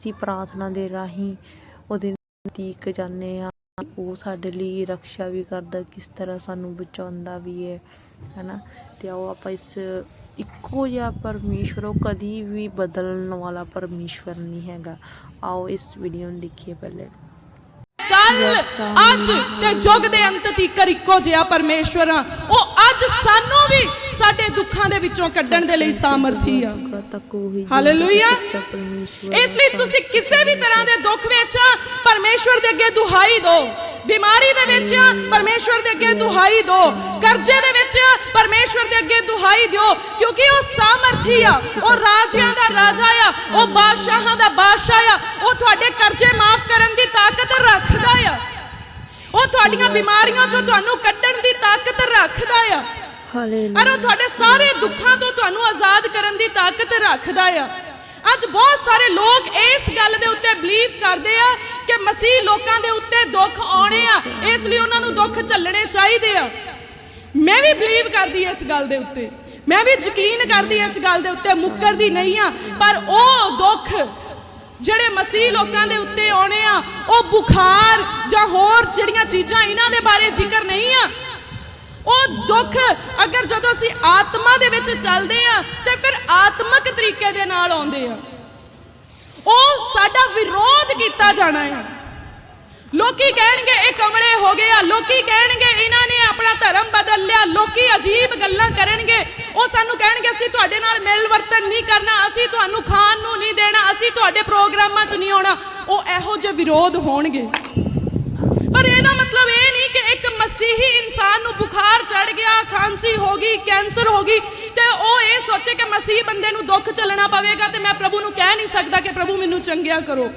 ਅਸੀਂ ਪ੍ਰਾਰਥਨਾ ਦੇ ਰਾਹੀਂ ਉਹਦੇ ਨਜ਼ਦੀਕ ਜਾਂਦੇ ਹਾਂ ਉਹ ਸਾਡੇ ਲਈ ਰੱਖਿਆ ਵੀ ਕਰਦਾ ਕਿਸ ਤਰ੍ਹਾਂ ਸਾਨੂੰ ਬਚਾਉਂਦਾ ਵੀ ਹੈ ਹੈਨਾ? ਤੇ ਆਓ ਆਪਾਂ ਇਸ ਇੱਕੋ ਜਿਹਾ ਪਰਮੇਸ਼ਵਰ ਉਹ ਕਦੀ ਵੀ ਬਦਲਣ ਵਾਲਾ ਪਰਮੇਸ਼ਵਰ ਨਹੀਂ ਹੈਗਾ। ਆਓ ਇਸ ਵੀਡੀਓ ਨੂੰ ਦੇਖੀਏ ਪਹਿਲੇ। ਕੱਲ. ਅੱਜ ਤੇ ਯੁੱਗ ਦੇ ਅੰਤ ਤੀਕਰ ਇੱਕੋ ਜਿਹਾ ਪਰਮੇਸ਼ਵਰ ਉਹ ਅੱਜ ਸਾਨੂੰ ਵੀ ਸਾਡੇ ਦੁੱਖਾਂ ਦੇ ਵਿੱਚੋਂ ਕੱਢਣ ਦੇ ਲਈ ਸਾਮਰਥੀ ਆ। ਹਾਲੇਲੂਇਆ ਇਸ ਲਈ ਤੁਸੀਂ ਕਿਸੇ ਵੀ ਤਰ੍ਹਾਂ ਦੇ ਦੁੱਖ ਵਿੱਚ ਪਰਮੇਸ਼ਵਰ ਦੇ ਅੱਗੇ ਦੁਹਾਈ ਦਿਓ। ਬਿਮਾਰੀ ਦੇ ਵਿੱਚ ਪਰਮੇਸ਼ਵਰ ਦੇ ਅੱਗੇ ਦੁਹਾਈ ਦਿਓ। ਕਰਜ਼ੇ ਦੇ ਵਿੱਚ ਪਰਮੇਸ਼ਵਰ ਦੇ ਅੱਗੇ ਦੁਹਾਈ ਦਿਓ। ਕਿਉਂਕਿ ਉਹ ਸਾਮਰਥੀ ਆ, ਉਹ ਰਾਜਿਆਂ ਦਾ ਰਾਜਾ ਆ, ਉਹ ਬਾਦਸ਼ਾਹਾਂ ਦਾ ਬਾਦਸ਼ਾਹ ਆ, ਉਹ ਤੁਹਾਡੇ ਕਰਜ਼ੇ ਮਾਫ ਕਰਨ ਦੀ ਤਾਕਤ ਰੱਖਦਾ ਆ। ਉਹ ਤੁਹਾਡੀਆਂ ਬਿਮਾਰੀਆਂ ਚੋਂ ਤੁਹਾਨੂੰ ਕੱਢਣ ਦੀ ਤਾਕਤ ਰੱਖਦਾ ਆ। ਹਾਲੇਲੂਇਆ ਅਰ ਉਹ ਤੁਹਾਡੇ ਸਾਰੇ ਦੁੱਖਾਂ ਤੋਂ ਤੁਹਾਨੂੰ ਆਜ਼ਾਦ ਕਰਨ ਦੀ ਤਾਕਤ ਰੱਖਦਾ ਆ। ਅੱਜ ਬਹੁਤ ਸਾਰੇ ਲੋਕ ਇਸ ਗੱਲ ਦੇ ਉੱਤੇ ਬਲੀਵ ਕਰਦੇ ਆ ਕਿ ਮਸੀਹ ਲੋਕਾਂ ਦੇ ਉੱਤੇ ਦੁੱਖ ਆਉਣੇ ਆ। ਇਸ ਲਈ ਉਹਨਾਂ ਨੂੰ ਦੁੱਖ ਝੱਲਣੇ ਚਾਹੀਦੇ ਆ। ਮੈਂ ਵੀ ਬਲੀਵ ਕਰਦੀ ਇਸ ਗੱਲ ਦੇ ਉੱਤੇ। ਮੈਂ ਵੀ ਯਕੀਨ ਕਰਦੀ ਇਸ ਗੱਲ ਦੇ ਉੱਤੇ, ਮੁੱਕਰਦੀ ਨਹੀਂ ਆ। ਪਰ ਉਹ ਦੁੱਖ ਜਿਹੜੇ ਮਸੀਹ ਲੋਕਾਂ ਦੇ ਉੱਤੇ ਆਉਣੇ ਆ, ਉਹ ਬੁਖਾਰ ਜਾਂ ਹੋਰ ਜਿਹੜੀਆਂ ਚੀਜ਼ਾਂ ਇਹਨਾਂ ਦੇ ਬਾਰੇ ਜ਼ਿਕਰ ਨਹੀਂ ਆ ਉਹ ਦੁੱਖ ਅਗਰ ਜਦੋਂ ਅਸੀਂ ਆਤਮਾ ਦੇ ਵਿੱਚ ਚੱਲਦੇ ਆ ਤੇ ਫਿਰ ਆਤਮਿਕ ਤਰੀਕੇ ਦੇ ਨਾਲ ਆਉਂਦੇ ਆ ਉਹ ਸਾਡਾ ਵਿਰੋਧ ਕੀਤਾ ਜਾਣਾ ਹੈ। ਲੋਕੀ ਕਹਿਣਗੇ ਇਹ ਕਮਲੇ ਹੋ ਗਏ ਆ, ਲੋਕੀ ਕਹਿਣਗੇ ਇਹਨਾਂ ਨੇ ਆਪਣਾ ਧਰਮ ਬਦਲ ਲਿਆ, ਲੋਕੀ ਅਜੀਬ ਗੱਲਾਂ ਕਰਨਗੇ। ਉਹ ਸਾਨੂੰ ਕਹਿਣਗੇ, ਅਸੀਂ ਤੁਹਾਡੇ ਨਾਲ ਮਿਲ ਵਰਤਨ ਨਹੀਂ ਕਰਨਾ, ਅਸੀਂ ਤੁਹਾਨੂੰ ਖਾਣ ਨੂੰ ਨਹੀਂ ਦੇਣਾ, ਅਸੀਂ ਤੁਹਾਡੇ ਪ੍ਰੋਗਰਾਮਾਂ 'ਚ ਨਹੀਂ ਆਉਣਾ। ਉਹ ਇਹੋ ਜਿਹੇ ਵਿਰੋਧ ਹੋਣਗੇ। ਇਨਸਾਨ ਨੂੰ ਬੁਖਾਰ ਚੜ ਗਿਆ, ਖਾਂਸੀ ਹੋ ਗਈ, ਕੈਂਸਰ ਹੋ ਗਈ, ਤੇ ਉਹ ਇਹ ਸੋਚੇ ਕਿ ਮਸੀਹ ਬੰਦੇ ਨੂੰ ਦੁੱਖ ਚੱਲਣਾ ਪਵੇਗਾ ਤੇ ਮੈਂ ਪ੍ਰਭੂ ਨੂੰ ਕਹਿ ਨਹੀਂ ਸਕਦਾ ਕਿ ਪ੍ਰਭੂ ਮੈਨੂੰ ਚੰਗਿਆ ਕਰੋ।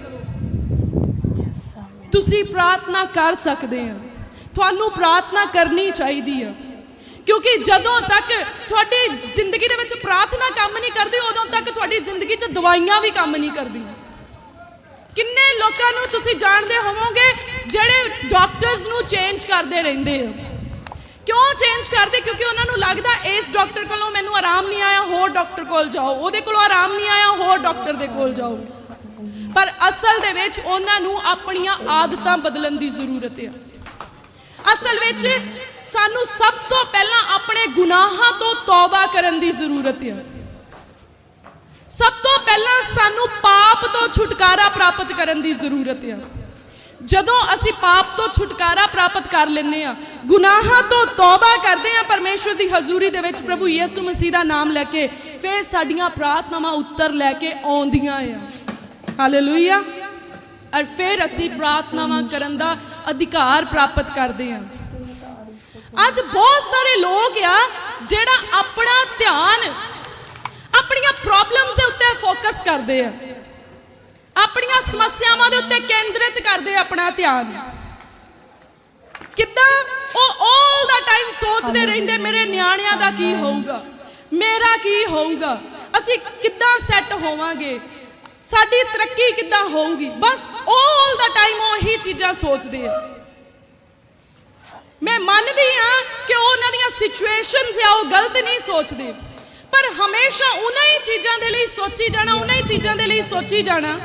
ਤੁਸੀਂ ਪ੍ਰਾਰਥਨਾ ਕਰ ਸਕਦੇ ਆ। ਤੁਹਾਨੂੰ ਪ੍ਰਾਰਥਨਾ ਕਰਨੀ ਚਾਹੀਦੀ ਆ। ਕਿਉਂਕਿ ਜਦੋਂ ਤੱਕ ਤੁਹਾਡੀ ਜ਼ਿੰਦਗੀ ਦੇ ਵਿੱਚ ਪ੍ਰਾਰਥਨਾ ਕੰਮ ਨਹੀਂ ਕਰਦੀ, ਉਦੋਂ ਤੱਕ ਤੁਹਾਡੀ ਜ਼ਿੰਦਗੀ 'ਚ ਦਵਾਈਆਂ ਵੀ ਕੰਮ ਨਹੀਂ ਕਰਦੀਆਂ। ਕਿੰਨੇ ਲੋਕਾਂ ਨੂੰ ਤੁਸੀਂ ਜਾਣਦੇ ਹੋਵੋਗੇ ਜਿਹੜੇ ਡਾਕਟਰਸ ਨੂੰ ਚੇਂਜ ਕਰਦੇ ਰਹਿੰਦੇ ਆ। ਕਿਉਂ ਚੇਂਜ ਕਰਦੇ? ਕਿਉਂਕਿ ਉਹਨਾਂ ਨੂੰ ਲੱਗਦਾ ਇਸ ਡਾਕਟਰ ਕੋਲੋਂ ਮੈਨੂੰ ਆਰਾਮ ਨਹੀਂ ਆਇਆ, ਹੋਰ ਡਾਕਟਰ ਕੋਲ ਜਾਓ। ਉਹਦੇ ਕੋਲੋਂ ਆਰਾਮ ਨਹੀਂ ਆਇਆ, ਹੋਰ ਡਾਕਟਰ ਦੇ ਕੋਲ ਜਾਓ। ਪਰ ਅਸਲ ਦੇ ਵਿੱਚ ਉਹਨਾਂ ਨੂੰ ਆਪਣੀਆਂ ਆਦਤਾਂ ਬਦਲਣ ਦੀ ਜ਼ਰੂਰਤ ਹੈ ਅਸਲ ਵਿੱਚ ਸਾਨੂੰ ਸਭ ਤੋਂ ਪਹਿਲਾਂ ਆਪਣੇ ਗੁਨਾਹਾਂ ਤੋਂ ਤੌਬਾ ਕਰਨ ਦੀ ਜ਼ਰੂਰਤ ਹੈ ਸਭ ਤੋਂ ਪਹਿਲਾਂ ਸਾਨੂੰ ਪਾਪ ਤੋਂ ਛੁਟਕਾਰਾ ਪ੍ਰਾਪਤ ਕਰਨ ਦੀ ਜ਼ਰੂਰਤ ਹੈ ਜਦੋਂ ਅਸੀਂ ਪਾਪ ਤੋਂ ਛੁਟਕਾਰਾ ਪ੍ਰਾਪਤ ਕਰ ਲੈਂਦੇ ਆ ਗੁਨਾਹਾਂ ਤੋਂ ਤੌਬਾ ਕਰਦੇ ਆ ਪਰਮੇਸ਼ਵਰ ਦੀ ਹਜ਼ੂਰੀ ਦੇ ਵਿੱਚ ਪ੍ਰਭੂ ਯਿਸੂ ਮਸੀਹ ਦਾ ਨਾਮ ਲੈ ਕੇ ਫਿਰ ਸਾਡੀਆਂ ਪ੍ਰਾਰਥਨਾਵਾਂ ਉੱਤਰ ਲੈ ਕੇ ਆਉਂਦੀਆਂ ਆ। ਹਾਲੇਲੂਇਆ ਔਰ ਫਿਰ ਅਸੀਂ ਪ੍ਰਾਰਥਨਾਵਾਂ ਕਰਨ ਦਾ ਅਧਿਕਾਰ ਪ੍ਰਾਪਤ ਕਰਦੇ ਹਾਂ। ਅੱਜ ਬਹੁਤ ਸਾਰੇ ਲੋਕ ਆ, ਜਿਹੜਾ ਆਪਣਾ ਧਿਆਨ, ਆਪਣੀਆਂ ਪ੍ਰੋਬਲਮਸ ਦੇ ਉੱਤੇ ਫੋਕਸ ਕਰਦੇ ਆ। ਆਪਣੀਆਂ ਸਮੱਸਿਆਵਾਂ ਦੇ ਉੱਤੇ ਕੇਂਦਰਿਤ ਕਰਦੇ ਆਪਣਾ ਧਿਆਨ। ਕਿੱਦਾਂ? ਉਹ 올 ਦਾ ਟਾਈਮ ਸੋਚਦੇ ਰਹਿੰਦੇ ਮੇਰੇ ਨਿਆਣਿਆਂ ਦਾ ਕੀ ਹੋਊਗਾ? ਮੇਰਾ ਕੀ ਹੋਊਗਾ? ਅਸੀਂ ਕਿੱਦਾਂ ਸੈੱਟ ਹੋਵਾਂਗੇ? ਸਾਡੀ ਤਰੱਕੀ ਕਿੱਦਾਂ ਹੋਊਗੀ? ਬਸ 올 ਦਾ ਟਾਈਮ ਉਹੀ ਚੀਜ਼ਾਂ ਸੋਚਦੇ ਆ। ਮੈਂ ਮੰਨਦੀ ਆ ਕਿ ਉਹ ਉਹਨਾਂ ਦੀਆਂ ਸਿਚੁਏਸ਼ਨਸ ਆ ਉਹ ਗਲਤ ਨਹੀਂ ਸੋਚਦੇ। ਪਰ ਹਮੇਸ਼ਾ ਉਹਨਾਂ ਹੀ ਚੀਜ਼ਾਂ ਦੇ ਲਈ ਸੋਚੀ ਜਾਣਾ ਉਹਨਾਂ ਹੀ ਚੀਜ਼ਾਂ ਦੇ ਲਈ ਸੋਚੀ ਜਾਣਾ।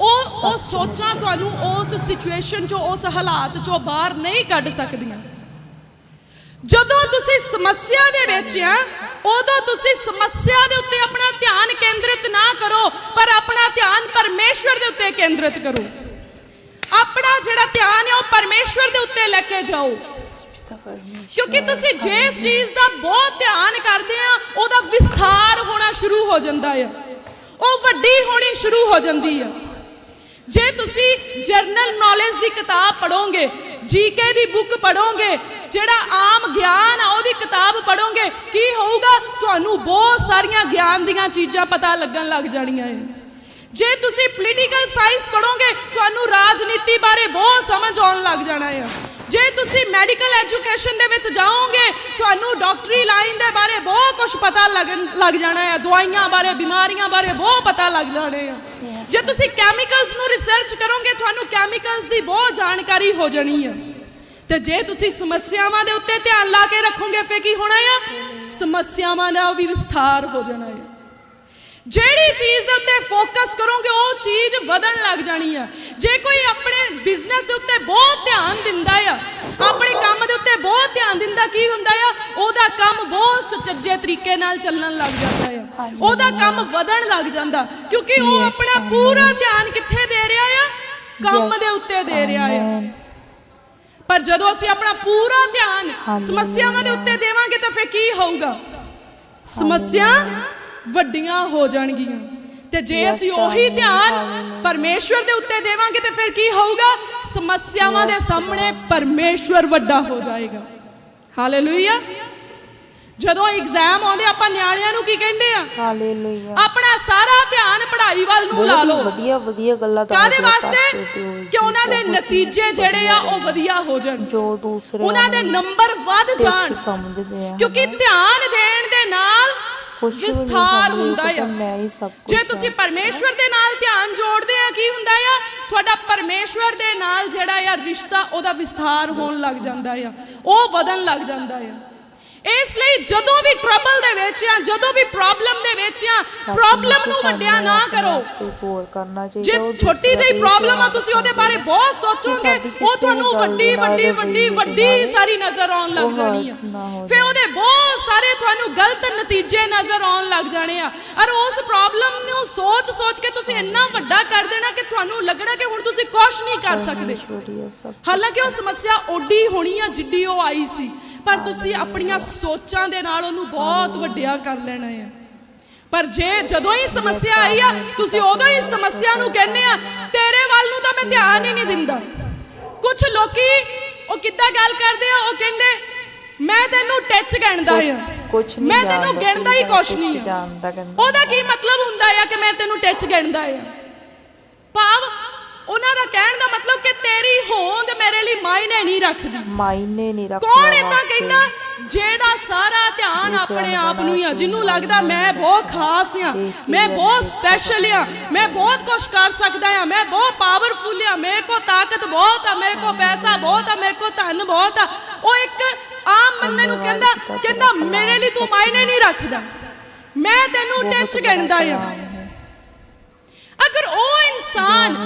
ਉਹ ਉਹ ਸੋਚਾਂ ਤੁਹਾਨੂੰ ਉਸ ਸਿਚੁਏਸ਼ਨ ਚੋਂ, ਉਸ ਹਾਲਾਤ ਚੋਂ ਬਾਹਰ ਨਹੀਂ ਕੱਢ ਸਕਦੀਆਂ। ਜਦੋਂ ਤੁਸੀਂ ਸਮੱਸਿਆ ਦੇ ਵਿੱਚ ਆ, ਉਦੋਂ ਤੁਸੀਂ ਸਮੱਸਿਆ ਦੇ ਉੱਤੇ ਆਪਣਾ ਧਿਆਨ ਕੇਂਦਰਿਤ ਨਾ ਕਰੋ, ਪਰ ਆਪਣਾ ਧਿਆਨ ਪਰਮੇਸ਼ਵਰ ਦੇ ਉੱਤੇ ਕੇਂਦਰਿਤ ਕਰੋ। ਆਪਣਾ ਜਿਹੜਾ ਧਿਆਨ ਹੈ ਉਹ ਪਰਮੇਸ਼ਵਰ ਦੇ ਉੱਤੇ ਲੈ ਕੇ ਜਾਓ। ਕਿਉਂਕਿ ਤੁਸੀਂ ਜਿਸ ਚੀਜ਼ ਦਾ ਬਹੁਤ ਧਿਆਨ ਕਰਦੇ ਆ, ਉਹਦਾ ਵਿਸਥਾਰ ਹੋਣਾ ਸ਼ੁਰੂ ਹੋ ਜਾਂਦਾ ਹੈ ਉਹ ਵੱਡੀ ਹੋਣੀ ਸ਼ੁਰੂ ਹੋ ਜਾਂਦੀ ਹੈ ਜੇ ਤੁਸੀਂ ਜਰਨਲ ਨੌਲੇਜ ਦੀ ਕਿਤਾਬ ਪੜੋਗੇ ਜੀਕੇ ਦੀ ਬੁੱਕ ਪੜੋਗੇ ਜਿਹੜਾ ਆਮ ਗਿਆਨ ਆ ਉਹਦੀ ਕਿਤਾਬ ਪੜੋਗੇ ਕੀ ਹੋਊਗਾ? ਤੁਹਾਨੂੰ ਬਹੁਤ ਸਾਰੀਆਂ ਗਿਆਨ ਦੀਆਂ ਚੀਜ਼ਾਂ ਪਤਾ ਲੱਗਣ ਲੱਗ ਜਾਣੀਆਂ ਹੈ ਜੇ ਤੁਸੀਂ ਪੋਲੀਟੀਕਲ ਸਾਇੰਸ ਪੜੋਗੇ ਤੁਹਾਨੂੰ ਰਾਜਨੀਤੀ ਬਾਰੇ ਬਹੁਤ ਸਮਝ ਆਉਣ ਲੱਗ ਜਾਣਾ ਹੈ ਜੇ ਤੁਸੀਂ ਮੈਡੀਕਲ ਐਜੂਕੇਸ਼ਨ ਦੇ ਵਿੱਚ ਜਾਓਗੇ, ਤੁਹਾਨੂੰ ਡਾਕਟਰੀ ਲਾਈਨ ਦੇ ਬਾਰੇ ਬਹੁਤ ਕੁਝ ਪਤਾ ਲੱਗਣ ਲੱਗ ਜਾਣਾ ਹੈ ਦਵਾਈਆਂ ਬਾਰੇ, ਬਿਮਾਰੀਆਂ ਬਾਰੇ ਬਹੁਤ ਪਤਾ ਲੱਗ ਜਾਣੇ ਆ। ਜੇ ਤੁਸੀਂ ਕੈਮੀਕਲਸ ਨੂੰ ਰਿਸਰਚ ਕਰੋਗੇ, ਤੁਹਾਨੂੰ ਕੈਮੀਕਲਸ ਦੀ ਬਹੁਤ ਜਾਣਕਾਰੀ ਹੋ ਜਾਣੀ ਹੈ ਤੇ ਜੇ ਤੁਸੀਂ ਸਮੱਸਿਆਵਾਂ ਦੇ ਉੱਤੇ ਧਿਆਨ ਲਾ ਕੇ ਰੱਖੋਗੇ ਫੇ ਕੀ ਹੋਣਾ ਆ? ਸਮੱਸਿਆਵਾਂ ਦਾ ਵੀ ਵਿਸਥਾਰ ਹੋ ਜਾਣਾ ਹੈ ਜਿਹੜੀ ਚੀਜ਼ ਦੇ ਉੱਤੇ ਫੋਕਸ ਕਰੋਗੇ ਵਧਣ ਲੱਗ ਜਾਣੀ ਆ। ਜੇ ਕੋਈ ਆਪਣੇ ਬਿਜ਼ਨਸ ਦੇ ਉੱਤੇ ਬਹੁਤ ਧਿਆਨ ਦਿੰਦਾ ਆ ਆਪਣੇ ਕੰਮ ਦੇ ਉੱਤੇ ਬਹੁਤ ਧਿਆਨ ਦਿੰਦਾ ਕੀ ਹੁੰਦਾ ਆ? ਉਹਦਾ ਕੰਮ ਬਹੁਤ ਸੁਚੱਜੇ ਤਰੀਕੇ ਨਾਲ ਚੱਲਣ ਲੱਗ ਜਾਂਦਾ ਆ। ਉਹਦਾ ਕੰਮ ਵਧਣ ਲੱਗ ਜਾਂਦਾ ਕਿਉਂਕਿ ਉਹ ਆਪਣਾ ਪੂਰਾ ਧਿਆਨ ਕਿੱਥੇ ਦੇ ਰਿਹਾ ਆ? ਕੰਮ ਦੇ ਉੱਤੇ ਦੇ ਰਿਹਾ ਆ. ਪਰ ਜਦੋਂ ਅਸੀਂ ਆਪਣਾ ਪੂਰਾ ਧਿਆਨ. ਸਮੱਸਿਆਵਾਂ ਦੇ ਉੱਤੇ ਦੇਵਾਂਗੇ ਤਾਂ ਫਿਰ ਕੀ ਹੋਊਗਾ? ਸਮੱਸਿਆ ਵੱਡੀਆਂ ਹੋ ਜਾਣਗੀਆਂ। ਤੇ ਜੇ ਅਸੀਂ ਉਹੀ. ਧਿਆਨ. ਪਰਮੇਸ਼ਵਰ ਦੇ ਉੱਤੇ ਦੇਵਾਂਗੇ ਤੇ ਫਿਰ ਕੀ ਹੋਊਗਾ? ਸਮੱਸਿਆਵਾਂ ਦੇ ਸਾਹਮਣੇ ਪਰਮੇਸ਼ਵਰ ਵੱਡਾ ਹੋ ਜਾਏਗਾ। ਹਾਲੇਲੂਇਆ ਜਦੋਂ ਐਗਜ਼ਾਮ ਆਉਂਦੇ ਆਪਾਂ ਨਿਆਣਿਆਂ ਨੂੰ ਕੀ ਕਹਿੰਦੇ ਆ? ਹਾਲੇਲੂਇਆ ਆਪਣਾ ਸਾਰਾ ਧਿਆਨ ਪੜ੍ਹਾਈ ਵੱਲ ਨੂੰ ਲਾ ਲਓ। ਵਧੀਆ ਵਧੀਆ ਗੱਲਾਂ ਕਾਦੇ ਦੱਸਦੇ ਆ ਵਾਸਤੇ? ਕਿ ਉਹਨਾਂ ਦੇ ਨਤੀਜੇ ਜਿਹੜੇ ਆ ਉਹ ਵਧੀਆ ਹੋ ਜਾਣ। ਜੋ ਦੂਸਰੇ ਉਹਨਾਂ ਦੇ ਨੰਬਰ ਵੱਧ ਜਾਣ। ਕਿਉਂਕਿ ਧਿਆਨ ਦੇਣ ਦੇ ਨਾਲ ਵਿਸਥਾਰ ਹੁੰਦਾ ਆ। ਜੇ ਤੁਸੀਂ ਪਰਮੇਸ਼ਵਰ ਦੇ ਨਾਲ ਧਿਆਨ ਜੋੜਦੇ ਆ ਕੀ ਹੁੰਦਾ ਆ? ਤੁਹਾਡਾ ਪਰਮੇਸ਼ਵਰ ਦੇ ਨਾਲ ਜਿਹੜਾ ਆ ਰਿਸ਼ਤਾ ਉਹਦਾ ਵਿਸਥਾਰ ਹੋਣ ਲੱਗ ਜਾਂਦਾ ਆ। ਉਹ ਵਧਣ ਲੱਗ ਜਾਂਦਾ ਆ। ਇਸ ਲਈ ਜਦੋਂ ਵੀ ਟਰਬਲ ਦੇ ਵਿੱਚ ਆ ਜਦੋਂ ਵੀ ਪ੍ਰੋਬਲਮ ਦੇ ਵਿੱਚ ਆ ਪ੍ਰੋਬਲਮ ਨੂੰ ਵੱਡਿਆ ਨਾ ਕਰੋ। ਗੌਰ ਕਰਨਾ ਜੇ ਚਾਹੀਦਾ ਉਹ ਛੋਟੀ ਜਿਹੀ ਪ੍ਰੋਬਲਮ ਆ ਤੁਸੀਂ ਉਹਦੇ ਬਾਰੇ ਬਹੁਤ ਸੋਚੋਗੇ ਉਹ ਤੁਹਾਨੂੰ ਵੱਡੀ ਵੱਡੀ ਵੱਡੀ ਵੱਡੀ ਸਾਰੀ ਨਜ਼ਰ ਆਉਣ ਲੱਗ ਜਾਣੀ ਆ। ਫਿਰ ਉਹਦੇ ਬਹੁਤ ਸਾਰੇ ਤੁਹਾਨੂੰ ਗਲਤ ਨਤੀਜੇ ਨਜ਼ਰ ਆਉਣ ਲੱਗ ਜਾਣੇ ਆ। ਔਰ ਉਸ ਪ੍ਰੋਬਲਮ ਨੂੰ ਸੋਚ ਸੋਚ ਕੇ ਤੁਸੀਂ ਇੰਨਾ ਵੱਡਾ ਕਰ ਦੇਣਾ ਕਿ ਤੁਹਾਨੂੰ ਲੱਗਣਾ ਕਿ ਹੁਣ ਤੁਸੀਂ ਕੁਝ ਨਹੀਂ ਕਰ ਸਕਦੇ। ਹਾਲਾਂਕਿ ਉਹ ਸਮੱਸਿਆ ਓਡੀ ਹੋਣੀ ਆ ਜਿੱਡੀ ਉਹ ਆਈ ਸੀ। ਪਰ ਤੁਸੀਂ ਆਪਣੀਆਂ ਸੋਚਾਂ ਦੇ ਨਾਲ ਉਹਨੂੰ ਬਹੁਤ ਵੱਡਿਆ ਕਰ ਲੈਣਾ ਆ ਪਰ ਜੇ ਜਦੋਂ ਹੀ ਸਮੱਸਿਆ ਆਈ ਆ ਤੁਸੀਂ ਉਦੋਂ ਹੀ ਸਮੱਸਿਆ ਨੂੰ ਕਹਿੰਦੇ ਆ ਤੇਰੇ ਵੱਲ ਨੂੰ ਤਾਂ ਮੈਂ ਧਿਆਨ ਹੀ ਨਹੀਂ ਦਿੰਦਾ। ਕੁਝ ਲੋਕੀ ਉਹ ਕਿੱਦਾਂ ਗੱਲ ਕਰਦੇ ਆ ਉਹ ਕਹਿੰਦੇ ਮੈਂ ਤੈਨੂੰ ਟੱਚ ਗਿਣਦਾ ਆ। ਕੁਛ ਨਹੀਂ ਮੈਂ ਤੈਨੂੰ ਗਿਣਦਾ ਹੀ ਕੁਛ ਨਹੀਂ ਆ। ਉਹਦਾ ਕੀ ਮਤਲਬ ਹੁੰਦਾ ਆ ਕਿ ਮੈਂ ਤੈਨੂੰ ਟੱਚ ਗਿਣਦਾ ਆ? ਭਾਵ ਉਹਨਾਂ ਦਾ ਕਹਿਣ ਦਾ ਮਤਲਬ ਕਿ ਤੇਰੀ ਹੋਂਦ ਮੇਰੇ ਲਈ ਮਾਇਨੇ ਨਹੀਂ ਰੱਖਦੀ। ਮਾਇਨੇ ਨਹੀਂ ਰੱਖਦਾ ਕੌਣ ਇਦਾਂ। ਕਹਿੰਦਾ ਜਿਹੜਾ ਸਾਰਾ ਧਿਆਨ ਆਪਣੇ ਆਪ ਨੂੰ ਹੀ ਆ ਜਿਹਨੂੰ ਲੱਗਦਾ ਮੈਂ ਬਹੁਤ ਖਾਸ ਆ ਮੈਂ ਬਹੁਤ ਸਪੈਸ਼ਲ ਆ ਮੈਂ ਬਹੁਤ ਕੁਝ ਕਰ ਸਕਦਾ ਆ ਮੈਂ ਬਹੁਤ ਪਾਵਰਫੁਲ ਆ ਮੇਰੇ ਕੋ ਤਾਕਤ ਬਹੁਤ ਆ ਮੇਰੇ ਕੋ ਪੈਸਾ ਬਹੁਤ ਆ ਮੇਰੇ ਕੋ ਧਨ ਬਹੁਤ ਆ। ਉਹ ਇੱਕ ਆਮ ਬੰਦੇ ਨੂੰ ਕਹਿੰਦਾ ਕਹਿੰਦਾ ਮੇਰੇ ਲਈ ਤੂੰ ਮਾਇਨੇ ਨਹੀਂ ਰੱਖਦਾ। ਮੈਂ ਤੈਨੂੰ ਟੱਚ ਗਿਣਦਾ ਆ। ਅਗਰ ਉਹ ਇਨਸਾਨ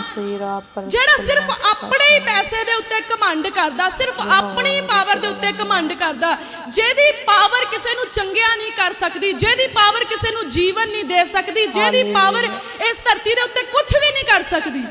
ਜਿਹੜਾ ਸਿਰਫ ਆਪਣੇ ਹੀ ਪੈਸੇ ਦੇ ਉੱਤੇ ਕਮਾਂਡ ਕਰਦਾ ਸਿਰਫ ਆਪਣੀ ਪਾਵਰ ਦੇ ਉੱਤੇ ਕਮਾਂਡ ਕਰਦਾ ਜਿਹਦੀ ਪਾਵਰ ਕਿਸੇ ਨੂੰ ਚੰਗਿਆ ਨਹੀਂ ਕਰ ਸਕਦੀ ਜਿਹਦੀ ਪਾਵਰ ਕਿਸੇ ਨੂੰ ਜੀਵਨ ਨਹੀਂ ਦੇ ਸਕਦੀ ਜਿਹਦੀ ਪਾਵਰ ਇਸ ਧਰਤੀ ਦੇ ਉੱਤੇ ਕੁਝ ਵੀ ਨਹੀਂ ਕਰ ਸਕਦੀ।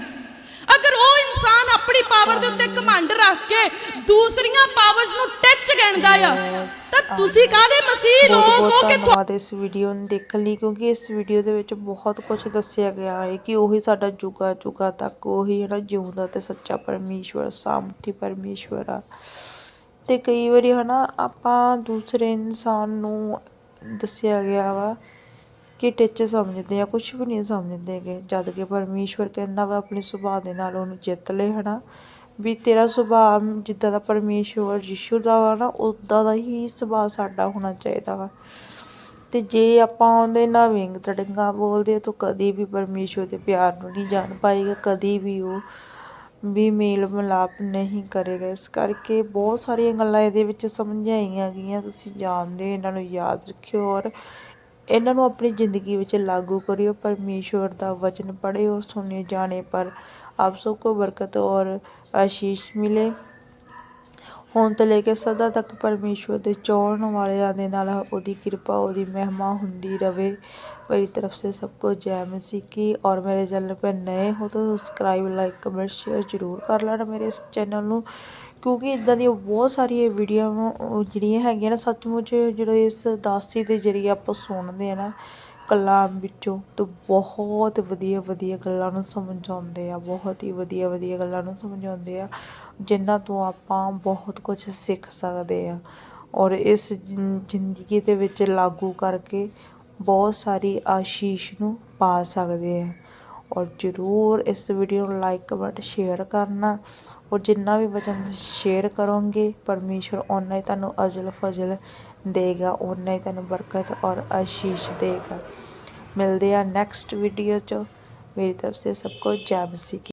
ਅਗਰ ਉਹ ਇਨਸਾਨ ਆਪਣੀ ਪਾਵਰ ਦੇ ਉੱਤੇ ਕਮਾਂਡ ਰੱਖ ਕੇ ਦੂਸਰੀਆਂ ਪਾਵਰਸ ਨੂੰ ਟੱਚ ਗਿਣਦਾ ਆ ਤਾਂ ਤੁਸੀਂ ਕਾਹਦੇ ਮਸੀਹ ਲੋਕ ਹੋ? ਕਿ ਧੰਨਵਾਦ ਇਸ ਵੀਡੀਓ ਨੂੰ ਦੇਖਣ ਲਈ ਕਿਉਂਕਿ ਇਸ ਵੀਡੀਓ ਦੇ ਵਿੱਚ ਬਹੁਤ ਕੁਝ ਦੱਸਿਆ ਗਿਆ ਹੈ ਕਿ ਉਹੀ ਸਾਡਾ ਜੁਗਾ ਜੁਗਾ ਤੱਕ ਉਹੀ ਜਿਹੜਾ ਜਿਉਂਦਾ ਤੇ ਸੱਚਾ ਪਰਮੇਸ਼ਵਰ ਸਾਮਰਥੀ ਪਰਮੇਸ਼ਵਰ ਆ। ਤੇ ਕਈ ਵਾਰੀ ਹਨਾ ਆਪਾਂ ਦੂਸਰੇ ਇਨਸਾਨ ਨੂੰ ਦੱਸਿਆ ਗਿਆ ਵਾ ਕਿ ਟਿੱਚ ਸਮਝਦੇ ਆ ਕੁਝ ਵੀ ਨਹੀਂ ਸਮਝਦੇ ਗੇ ਜਦ ਕਿ ਪਰਮੇਸ਼ਵਰ ਕਹਿੰਦਾ ਵਾ ਆਪਣੇ ਸੁਭਾਅ ਦੇ ਨਾਲ ਉਹਨੂੰ ਜਿੱਤ ਲੈ ਹਨਾ? ਵੀ ਤੇਰਾ ਸੁਭਾਅ ਜਿੱਦਾਂ ਦਾ ਪਰਮੇਸ਼ਵਰ ਯਿਸੂ ਦਾ ਵਾ ਨਾ ਉਦਾਂ ਦਾ ਹੀ ਸੁਭਾਅ ਸਾਡਾ ਹੋਣਾ ਚਾਹੀਦਾ ਵਾ। ਤੇ ਜੇ ਆਪਾਂ ਉਹਦੇ ਨਾਲ ਵਿੰਗ ਤੜੰਗਾ ਬੋਲਦੇ ਆ ਤਾਂ ਕਦੀ ਵੀ ਪਰਮੇਸ਼ਵਰ ਦੇ ਪਿਆਰ ਨੂੰ ਨਹੀਂ ਜਾਣ ਪਾਏਗਾ ਕਦੀ ਵੀ ਉਹ ਵੀ ਮੇਲ ਮਿਲਾਪ ਨਹੀਂ ਕਰੇਗਾ। ਇਸ ਕਰਕੇ ਬਹੁਤ ਸਾਰੀਆਂ ਗੱਲਾਂ ਇਹਦੇ ਵਿੱਚ ਸਮਝਾਈਆਂ ਗਈਆਂ ਤੁਸੀਂ ਜਾਣਦੇ ਹੋ, ਇਹਨਾਂ ਨੂੰ ਯਾਦ ਰੱਖਿਓ। ਔਰ ਇਹਨਾਂ ਨੂੰ ਆਪਣੀ ਜ਼ਿੰਦਗੀ ਵਿੱਚ ਲਾਗੂ ਕਰਿਓ ਪਰਮੇਸ਼ਵਰ ਦਾ ਵਚਨ ਪੜ੍ਹਿਓ ਸੁਣੇ ਜਾਣੇ ਪਰ ਆਪ ਸਭ को बरकत और आशीष मिले ਹੁਣ ਤੋਂ ਲੈ ਕੇ ਸਦਾ ਤੱਕ ਪਰਮੇਸ਼ਵਰ ਦੇ ਚਾਹਣ ਵਾਲਿਆਂ ਦੇ ਨਾਲ ਉਹਦੀ ਕਿਰਪਾ ਉਹਦੀ ਮਹਿਮਾ ਹੁੰਦੀ ਰਵੇ मेरी तरफ से सबको जय मसीह की और मेरे चैनल पर नए हो तो सब्सक्राइब लाइक कमेंट शेयर ਜ਼ਰੂਰ ਕਰ ਲੈਣਾ ਮੇਰੇ ਇਸ ਚੈਨਲ ਨੂੰ ਕਿਉਂਕਿ ਇੱਦਾਂ ਦੀਆਂ ਬਹੁਤ ਸਾਰੀਆਂ ਵੀਡੀਓ ਜਿਹੜੀਆਂ ਹੈਗੀਆਂ ਨਾ, ਸੱਚਮੁੱਚ ਜਿਹੜੇ ਇਸ ਉਦਾਸੀ ਦੇ ਜਰੀਏ ਆਪਾਂ ਸੁਣਦੇ ਆ ਨਾ ਕਲਾਮ ਵਿੱਚੋਂ, ਤਾਂ ਬਹੁਤ ਵਧੀਆ ਵਧੀਆ ਗੱਲਾਂ ਨੂੰ ਸਮਝਾਉਂਦੇ ਆ, ਬਹੁਤ ਹੀ ਵਧੀਆ ਵਧੀਆ ਗੱਲਾਂ ਨੂੰ ਸਮਝਾਉਂਦੇ ਆ ਜਿਨ੍ਹਾਂ ਤੋਂ ਆਪਾਂ ਬਹੁਤ ਕੁਝ ਸਿੱਖ ਸਕਦੇ ਆ। ਔਰ ਇਸ ਜ਼ਿੰਦਗੀ ਦੇ ਵਿੱਚ ਲਾਗੂ ਕਰਕੇ ਬਹੁਤ ਸਾਰੀ ਆਸ਼ੀਸ਼ ਨੂੰ ਪਾ ਸਕਦੇ ਆ। ਔਰ ਜ਼ਰੂਰ ਇਸ ਵੀਡੀਓ ਨੂੰ ਲਾਈਕ ਕਮੈਂਟ ਸ਼ੇਅਰ ਕਰਨਾ ਔਰ ਜਿੰਨਾ ਵੀ ਵਚਨ ਸ਼ੇਅਰ ਕਰੋਗੇ, ਪਰਮੇਸ਼ਵਰ ਓਨਾ ਹੀ ਤੁਹਾਨੂੰ ਅਜਲ ਫਜ਼ਲ ਦੇਗਾ, ਓਨਾ ਹੀ ਤੁਹਾਨੂੰ ਬਰਕਤ ਔਰ ਆਸ਼ੀਸ਼ ਦੇਗਾ। ਮਿਲਦੇ ਆ ਨੈਕਸਟ ਵੀਡੀਓ ਚ। ਮੇਰੀ ਤਰਫ ਸੇ ਸਭ ਕੋ ਜੈ ਮਸੀਹ ਕੀ